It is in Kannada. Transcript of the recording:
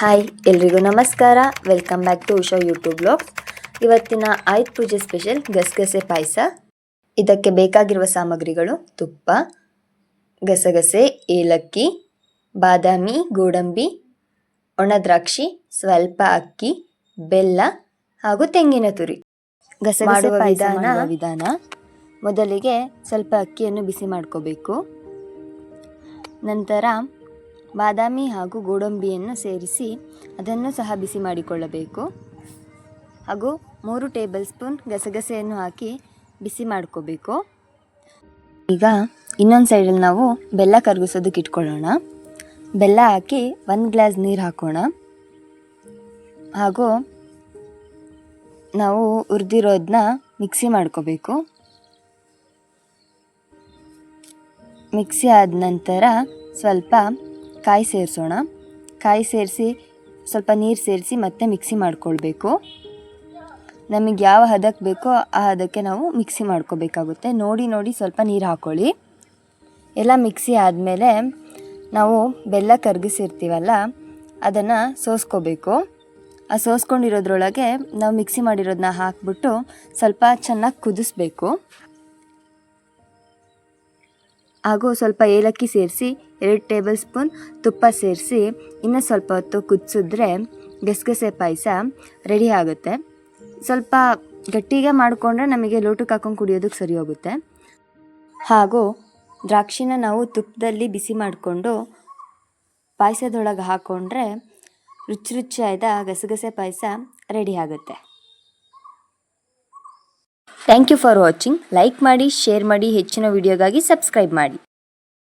ಹಾಯ್ ಎಲ್ರಿಗೂ ನಮಸ್ಕಾರ. Welcome back to Usha YouTube blogs ಇವತ್ತಿನ ಆಯುಧ ಪೂಜೆ ಸ್ಪೆಷಲ್ ಗಸಗಸೆ ಪಾಯಸ. ಇದಕ್ಕೆ ಬೇಕಾಗಿರುವ ಸಾಮಗ್ರಿಗಳು ತುಪ್ಪ ಗಸಗಸೆ ಏಲಕ್ಕಿ ಬಾದಾಮಿ ಗೋಡಂಬಿ ಒಣ ದ್ರಾಕ್ಷಿ ಸ್ವಲ್ಪ ಅಕ್ಕಿ ಬೆಲ್ಲ ಹಾಗೂ ತೆಂಗಿನ ತುರಿ. ಗಸಗಸೆ ಮಾಡುವ ವಿಧಾನ ವಿಧಾನ. ಮೊದಲಿಗೆ ಸ್ವಲ್ಪ ಅಕ್ಕಿಯನ್ನು ಬಿಸಿ ಮಾಡ್ಕೋಬೇಕು. ನಂತರ ಬಾದಾಮಿ ಹಾಗೂ ಗೋಡಂಬಿಯನ್ನು ಸೇರಿಸಿ ಅದನ್ನು ಸಹ ಬಿಸಿ ಮಾಡಿಕೊಳ್ಳಬೇಕು. ಹಾಗೂ ಮೂರು ಟೇಬಲ್ ಸ್ಪೂನ್ ಗಸಗಸೆಯನ್ನು ಹಾಕಿ ಬಿಸಿ ಮಾಡ್ಕೋಬೇಕು. ಈಗ ಇನ್ನೊಂದು ಸೈಡಲ್ಲಿ ನಾವು ಬೆಲ್ಲ ಕರಗಿಸೋದಕ್ಕೆ ಇಟ್ಕೊಳ್ಳೋಣ. ಬೆಲ್ಲ ಹಾಕಿ ಒಂದು ಗ್ಲಾಸ್ ನೀರು ಹಾಕೋಣ. ಹಾಗೂ ನಾವು ಹುರಿದಿರೋದನ್ನ ಮಿಕ್ಸಿ ಮಾಡ್ಕೋಬೇಕು. ಮಿಕ್ಸಿ ಆದ ನಂತರ ಸ್ವಲ್ಪ ಕಾಯಿ ಸೇರಿಸೋಣ. ಕಾಯಿ ಸೇರಿಸಿ ಸ್ವಲ್ಪ ನೀರು ಸೇರಿಸಿ ಮತ್ತೆ ಮಿಕ್ಸಿ ಮಾಡ್ಕೊಳ್ಬೇಕು. ನಮಗೆ ಯಾವ ಹದಕ್ಕೆ ಬೇಕೋ ಆ ಹದಕ್ಕೆ ನಾವು ಮಿಕ್ಸಿ ಮಾಡ್ಕೋಬೇಕಾಗುತ್ತೆ. ನೋಡಿ ನೋಡಿ ಸ್ವಲ್ಪ ನೀರು ಹಾಕ್ಕೊಳ್ಳಿ ಎಲ್ಲ ಮಿಕ್ಸಿ ಆದಮೇಲೆ ನಾವು ಬೆಲ್ಲ ಕರಗಿಸಿರ್ತೀವಲ್ಲ, ಅದನ್ನು ಸೋಸ್ಕೋಬೇಕು. ಆ ಸೋಸ್ಕೊಂಡಿರೋದ್ರೊಳಗೆ ನಾವು ಮಿಕ್ಸಿ ಮಾಡಿರೋದನ್ನ ಹಾಕ್ಬಿಟ್ಟು ಸ್ವಲ್ಪ ಚೆನ್ನಾಗಿ ಕುದಿಸ್ಬೇಕು. ಹಾಗೂ ಸ್ವಲ್ಪ ಏಲಕ್ಕಿ ಸೇರಿಸಿ, ಎರಡು ಟೇಬಲ್ ಸ್ಪೂನ್ ತುಪ್ಪ ಸೇರಿಸಿ, ಇನ್ನೂ ಸ್ವಲ್ಪ ಹೊತ್ತು ಕುದಿಸಿದ್ರೆ ಗಸಗಸೆ ಪಾಯಸ ರೆಡಿ ಆಗುತ್ತೆ. ಸ್ವಲ್ಪ ಗಟ್ಟಿಗೆ ಮಾಡಿಕೊಂಡ್ರೆ ನಮಗೆ ಲೋಟಕ್ಕೆ ಹಾಕೊಂಡು ಕುಡಿಯೋದಕ್ಕೆ ಸರಿ ಹೋಗುತ್ತೆ. ಹಾಗೂ ದ್ರಾಕ್ಷಿನ ನಾವು ತುಪ್ಪದಲ್ಲಿ ಬಿಸಿ ಮಾಡಿಕೊಂಡು ಪಾಯಸದೊಳಗೆ ಹಾಕ್ಕೊಂಡ್ರೆ ರುಚಿ ರುಚಿಯಾದ ಗಸಗಸೆ ಪಾಯಸ ರೆಡಿ ಆಗುತ್ತೆ. Thank you for watching like ಮಾಡಿ ಶೇರ್ ಮಾಡಿ ಹೆಚ್ಚಿನ ವಿಡಿಯೋಗಾಗಿ ಸಬ್ಸ್ಕ್ರೈಬ್ ಮಾಡಿ.